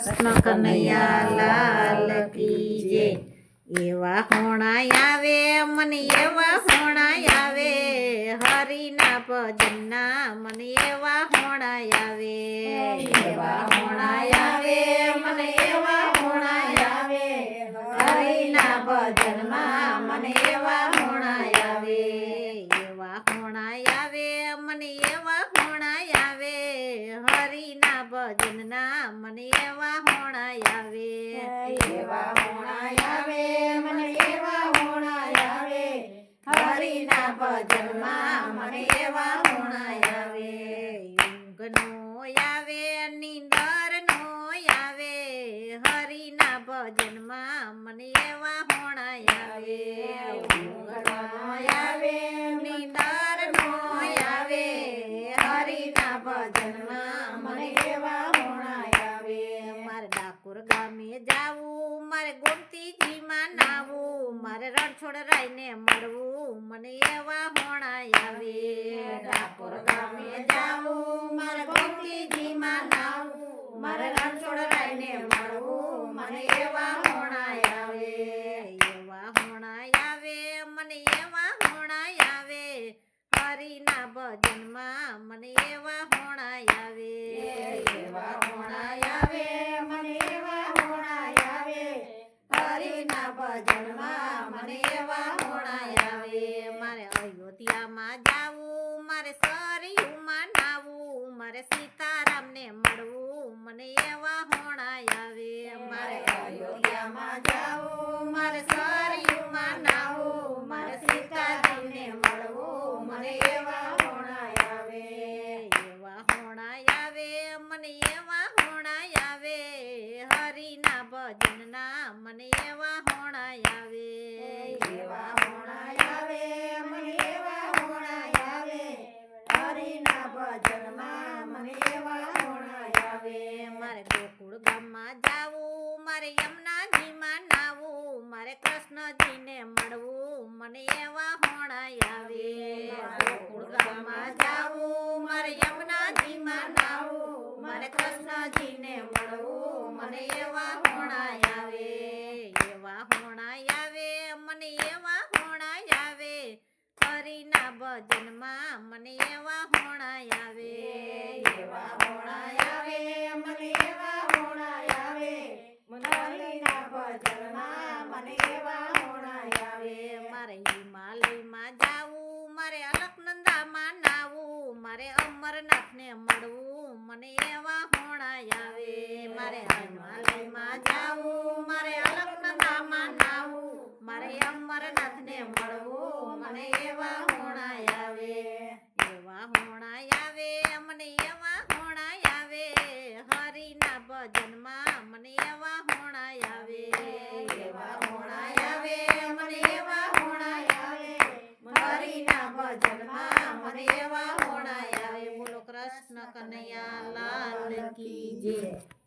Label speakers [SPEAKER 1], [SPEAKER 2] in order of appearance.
[SPEAKER 1] કૃષ્ણ કનૈયા લાલ કી જય એવા હોણા આવે મને એવા હોણા આવે. હરિના ભજનના મને એવા હોણા આવે. એવા હોણા આવે મને એવા હોણા આવે. હરિના ભજનમાં મને એવા હોણા આવે. એવા હોણા આવે મને એવા હોણાય આવે હરિના ભજનના મને એવા હોણા આવે
[SPEAKER 2] એવા હોણા આવે મને એવા હોણા આવે હરિના ભજનમાં મને એવા હોણા આવે
[SPEAKER 1] ઊંઘનો આવે નિંદરનો આવે. હરિના ભજનમાં મને એવા હોણા આવે
[SPEAKER 2] ઊંઘનો આવે
[SPEAKER 1] નીંદરનો આવે હરિના ભજનમાં મને
[SPEAKER 2] એવા હોણાય આવે
[SPEAKER 1] મારે ડાકોર ગામે જાવું મારે ગોમતીજીમાં નાવું મારે રણછોડ રાયને મળવું મને એવા હોણા આવે.
[SPEAKER 2] ડાકોર ગામે જાવું મારે ગોમતીજીમાં નાવું મારે રણછોડરાયને મળવું મને એવા હોણા આવે.
[SPEAKER 1] એવા હોણા આવે મને એવા હોણા આવે. હરિના ભજનમાં મને એવા હોણાય આવે
[SPEAKER 2] એવા હોણાય આવે મને એવા હોણાય આવે હરિના ભજનમાં મને એવા હોણાય આવે
[SPEAKER 1] મારે અયોધ્યામાં જાવું મારે સરયુમાં નાવું મારે સીતારામને મળવું મને એવા હોણા આવે
[SPEAKER 2] મારે અયોધ્યામાં જાવું.
[SPEAKER 1] ભજનના મને એવા હોણાય આવે.
[SPEAKER 2] એવા હોણાય આવે મને એવા હોણાય આવે. હરિના ભજનમાં મને એવા હોણાય આવે.
[SPEAKER 1] મારે ગોકુળ ગામમાં જાવું મારે યમુનાજીમાં નાવું મારે કૃષ્ણજીને મળવું મને એવા હોણાય આવે.
[SPEAKER 2] ગોકુળ ગામમાં જાવું મારે યમુનાજીમાં નાવું મારે કૃષ્ણજીને મળવું મને એવા હોણાય આવે
[SPEAKER 1] એવા હોણાય આવે મને એવા હોણાય આવે હરિના ભજનમાં મને એવા હોણા આવે.
[SPEAKER 2] એવા હોણા આવે મને એવા હોણા આવે. હરિના ભજનમાં મને એવા હોણા આવે.
[SPEAKER 1] મારે હિમાલયમાં જાવું મારે અલકનંદામાં નાવું મારે અમરનાથને મળવું મને એવા હોણા આવે. મારે હિમાલયમાં જાવું મારે અલકનંદામાં નાવું મારે અમરનાથને મળવું મને એવા હોણાય આવે એવા હોણાય આવે મને એવા હોણાય આવે હરિના ભજનમાં મને એવા હોણાય આવે.
[SPEAKER 2] એવા આવે મને એવા હોણાય આવે. હરિના ભજનમાં મને એવા હોણાય આવે.
[SPEAKER 1] બોલો કૃષ્ણ કનૈયા લાલ કી જય.